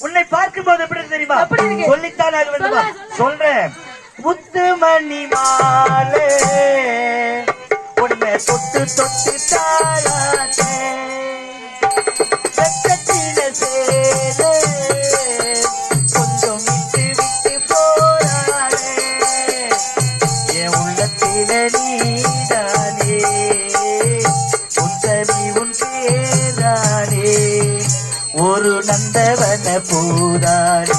உன்னை எப்படி இருக்கு தெரியுமா? எப்படி இருக்கு? சொல்லித்தான் ஆக வேண்டுமா. சொல்றேன். முத்துமணி மாலே உன்னை தொட்டு தொட்டு சேலே கொஞ்சம் விட்டு விட்டு போராடே என் உள்ளத்தில நீதானே. உத்தமி உன் பேரானே. ஒரு நந்தவன பூதானே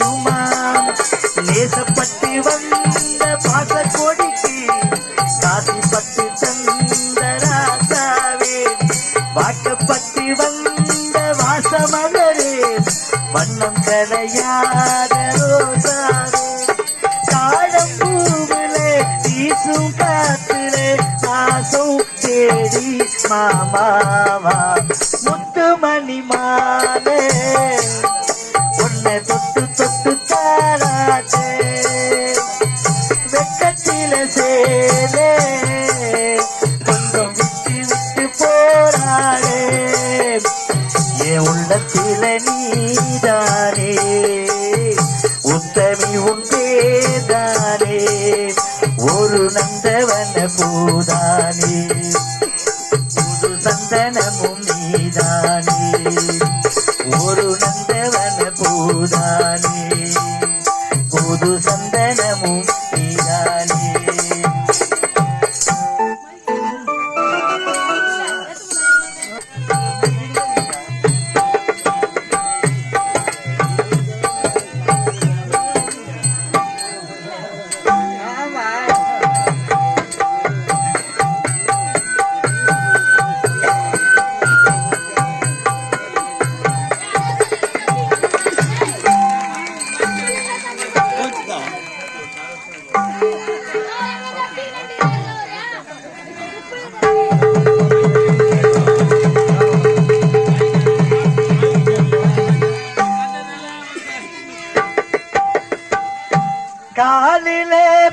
குறையுமா நேசப்பட்டு வந்த பாச கொடிக்கு காசிப்பட்டு தந்த ராசாவே. வாக்கப்பட்டு வந்த வாசமலரே வண்ணம் கலையாத ரோசாவே. தாழம் பூவிலே வீசும் காத்திலே நாசம் தேடி மாமாவா. சேலே கொஞ்சம் விட்டு விட்டு போராடே. என் உள்ளத்தில நீதானே உத்தமி உன் பேதானே ஒரு நந்தவன பூதானே புது சந்தனமும் நீதானே ஒரு நந்தவன பூதானே புது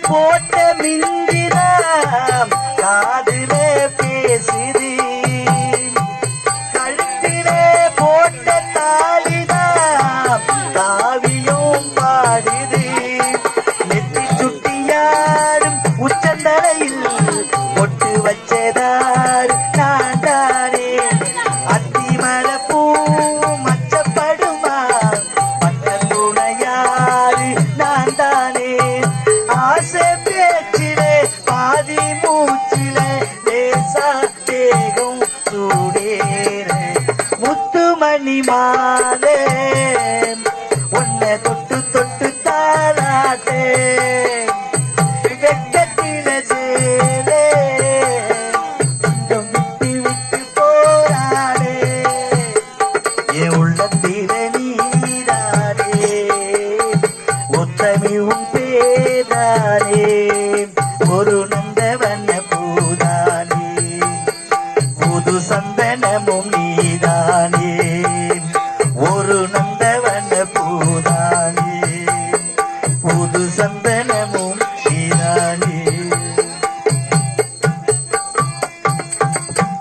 boy. கன்னி மாலே உன்னை தொட்டு தொட்டு தாராட்டே வெக்கத்தில சேலே கொஞ்சம் விட்டு விட்டு போராடே. என் உள்ளத்தில நீராடே.